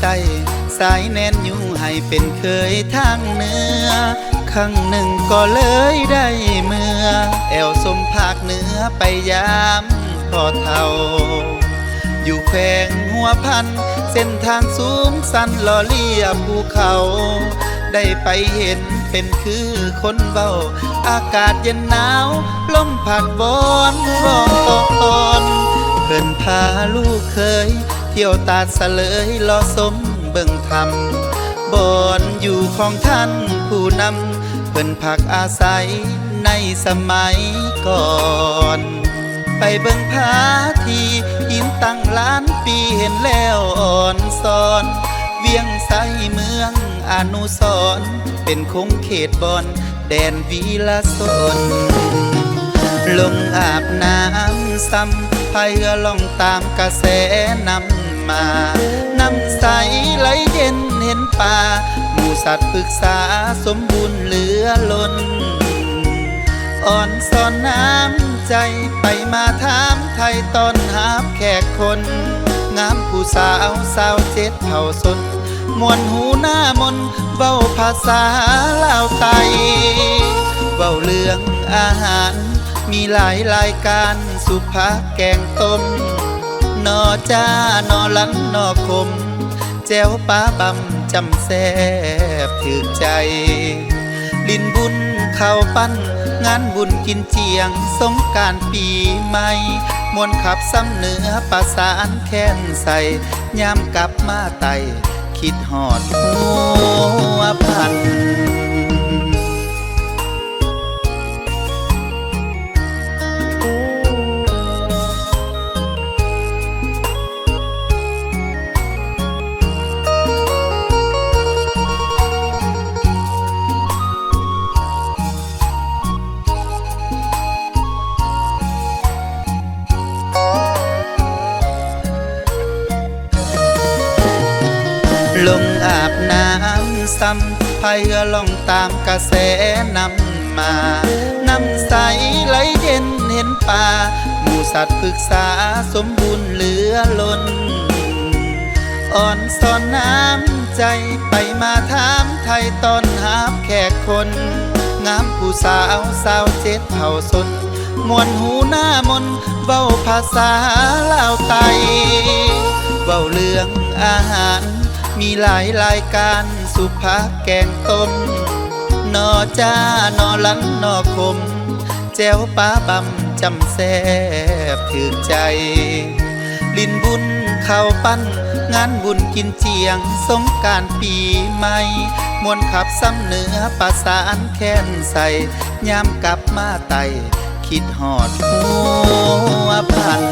ใต้สายแน่นอยู่ให้เป็นเคยทางเหนือครั้งหนึ่งก็เลยได้เมื่อ แอวสมภาคเหนือไปยามพอเท่า อยู่แขวงหัวพัน เส้นทางสูงสันลอเลียภูเขา ได้ไปเห็นเป็นคือคนเบา อากาศเย็นหนาวลมผัดบอนวอนเพิ่นพาลูกเคย ที่ยวตาดสะเลยลอสมเบิ่งธรรมบอนอยู่ของท่านผู้นำเพิ่นพักอาศัยในสมัยก่อน ไปเบิ่งพาทีหินตั้งล้านปีเห็นแล้วอ่อนซอน เวียงไซเมืองอนุสรเป็นคงเขตบอนแดนวีละสนลงอาบน้ำซ้ำพายเรือล่องตามกระแสน้ำ มา น้ำใสไหลเย็นเห็นป่า หมูสัตว์ปรึกษาสมบูรณ์เหลือล้น อ่อนสอนน้ำใจไปมาถามไทยตอนหาบแขกคน งามผู้สาวสาวเจ็ดเผ่าสนมวนหูหน้ามนเว้าภาษาลาวไตเว้าเรื่องอาหาร มีหลายรายการสุภาแกงต้ม นอจ้านอหลันนอคม แจ้วป้าบำจำแซบถึกใจ ลินบุญเข้าปั้น งานบุญกินเจียง สงการปีใหม่ มวนขับซ้ำเหนือประสานแค้นใส่ยามกลับมาไต คิดหอดหัวพัน ลงอาบน้ำซ้ำพายเรือล่องตามกระแสนำมา น้ำใสไหลเย็นเห็นป่าหมูสัตว์ปรึกษาสมบูรณ์เหลือล้น อ่อนสอนน้ำใจไปมาถามไทยตอนหาบแขกคน งามผู้สาวสาวเจ็ดเผ่าสนมวนหูหน้ามนเว้าภาษาลาวไตเว้าเรื่องอาหาร มีหลายรายการสุภาแกงต้มนอจ้านอลันนอคม แจ้วป้าบำจำแซบถึกใจ ลินบุญเข้าปั้น งานบุญกินเจียง สงการปีใหม่มวนขับซ้ำเหนือประสานแค้นใส่ยามกลับมาไต คิดหอดหัวพัน